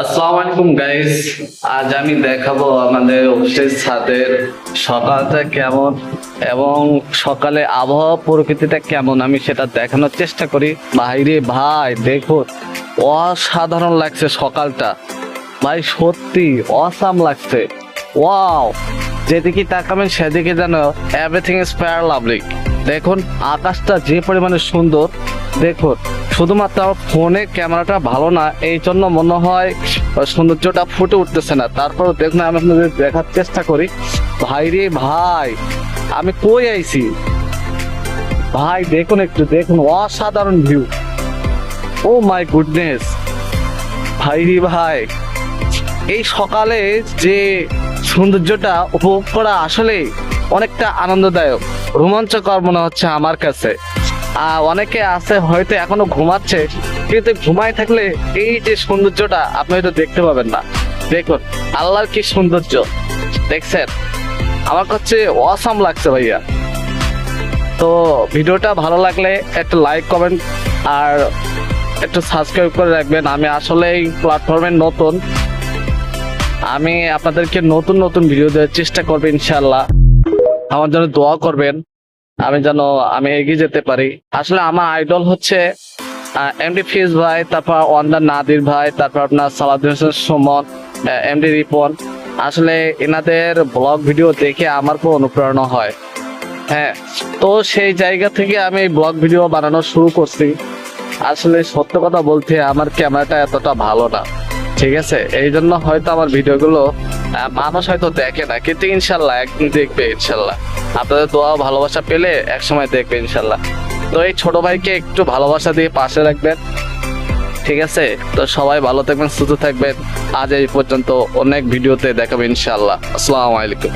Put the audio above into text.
আলাইকুম গাইস আজ আমি দেখাবো অফিসের সকালটা কেমন এবং সকালে আবহাওয়া প্রকৃতিটা কেমন, আমি সেটা দেখানোর চেষ্টা করি। ভাই, দেখুন, অসাধারণ লাগছে সকালটা। ভাই, সত্যি অসাম লাগছে। ওয়াও যেদিকে তাকাবেন, সেদিকে যেন এভরিথিং ইজ ফেয়ার লাভলি দেখুন, আকাশটা যে পরিমাণে সুন্দর, দেখুন। শুধুমাত্র ফোনে ক্যামেরাটা ভালো না, এই জন্য মনে হয় সৌন্দর্যটা ফুটে উঠতেছে না। তারপরে দেখুন, আমি আপনাদের দেখার চেষ্টা করি। ভাই রে ভাই, আমি কই আইছি? ভাই, দেখুন একটু, দেখুন, অসাধারণ ভিউ ও মাই গুডনেস ভাই রে ভাই, এই সকালে যে সৌন্দর্যটা উপভোগ করা আসলে অনেকটা আনন্দদায়ক, রোমাঞ্চকর মনে হচ্ছে আমার কাছে। অনেকে আছে হয়তো এখনও ঘুমাচ্ছে, কিন্তু ঘুমায় থাকলে এই যে সৌন্দর্যটা আপনি হয়তো দেখতে পাবেন না। দেখুন, আল্লাহর কি সৌন্দর্য, দেখছেন? আমার কাছে অসম লাগছে ভাইয়া। তো ভিডিওটা ভালো লাগলে একটা লাইক কমেন্ট আর একটু সাবস্ক্রাইব করে রাখবেন। আমি আসলে এই প্ল্যাটফর্মের নতুন। আমি আপনাদেরকে নতুন নতুন ভিডিও দেওয়ার চেষ্টা করব ইনশাল্লাহ আমার জন্য দোয়া করবেন। আমি যেন, আমি এগিয়ে যেতে পারি। আসলে আমার আইডল হচ্ছে এমডি ফিজ ভাই, তারপর ওয়ান্ডার নাদির ভাই, তারপর আপনার সালাউদ্দিন হোসেন সুমন এমডি রিপন। আসলে এনাদের ব্লগ ভিডিও দেখে আমার খুব অনুপ্রেরণা হয়। হ্যাঁ তো সেই জায়গা থেকে আমি ব্লগ ভিডিও বানানো শুরু করছি। আসলে সত্য কথা বলতে আমার ক্যামেরাটা এতটা ভালো না। ঠিক আছে? এই জন্য হয়তো আমার ভিডিওগুলো মানুষ হয়তো দেখে না, কিন্তু ইনশাল্লাহ একদিন দেখবে ইনশাল্লাহ। আপনাদের দোয়া ভালোবাসা পেলে এক সময় দেখবে ইনশাল্লাহ। তো এই ছোট ভাইকে একটু ভালোবাসা দিয়ে পাশে রাখবেন, ঠিক আছে? তো সবাই ভালো থাকবেন, সুস্থ থাকবেন। আজ এই পর্যন্ত অনেক ভিডিওতে দেখাবেন ইনশাল্লাহ। আসসালামু আলাইকুম।